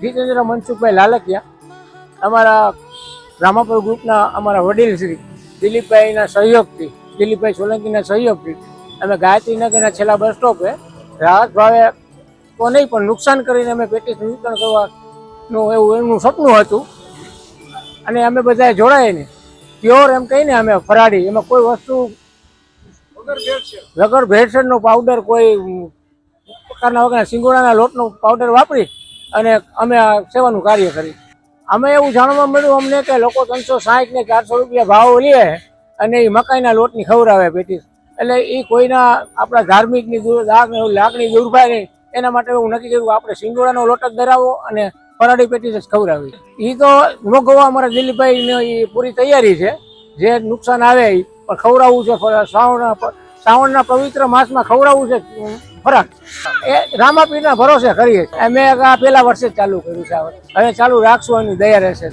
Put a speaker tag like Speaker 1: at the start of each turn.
Speaker 1: જીતેન્દ્ર મનસુખભાઈ લાલકિયા. અમારા રામાપુર ગ્રુપના અમારા વડીલ શ્રી દિલીપભાઈના સહયોગથી, દિલીપભાઈ સોલંકીના સહયોગથી અમે ગાયત્રીનગરના છેલ્લા બસ સ્ટોપે રાહત ભાવે તો નહીં પણ નુકસાન કરીને અમે પેટીસનું વિતરણ કરવાનું એવું એમનું સપનું હતું. અને અમે બધાએ નહીં પ્યોર એમ કહીને અમે ફરાળી. એમાં કોઈ વસ્તુ વગર ભેળસેળનો પાવડર કોઈ પ્રકારના વગર સિંગોડાના લોટનો પાવડર વાપરી અને અમે આ સેવાનું કાર્ય કરી. અમે એવું જાણવા મળ્યું અમને કે લોકો ત્રણસો સાહીઠ ને ચારસો રૂપિયા ભાવ લે અને એ મકાઈના લોટની ખવડાવે પેટીસ. એટલે એ કોઈના આપણા ધાર્મિકની લાગણી લાગણી દૂર થાય નહીં. એના માટે હું નક્કી કર્યું આપણે સિંગોડાનો લોટ જ ધરાવો અને ફરાળી પેટી જ ખવડાવી. એ તો મોગવા અમારા દિલીપભાઈની પૂરી તૈયારી છે. જે નુકસાન આવે પણ ખવડાવવું છે શ્રાવણ શ્રાવણના શ્રાવણના પવિત્ર માસમાં ખવડાવવું છે ફરાક એ રામાપીરના ભરોસે કરીએ મેં આ પેલા વર્ષે જ ચાલુ કર્યું છે હવે ચાલુ રાખશું, એની દયા રહેશે.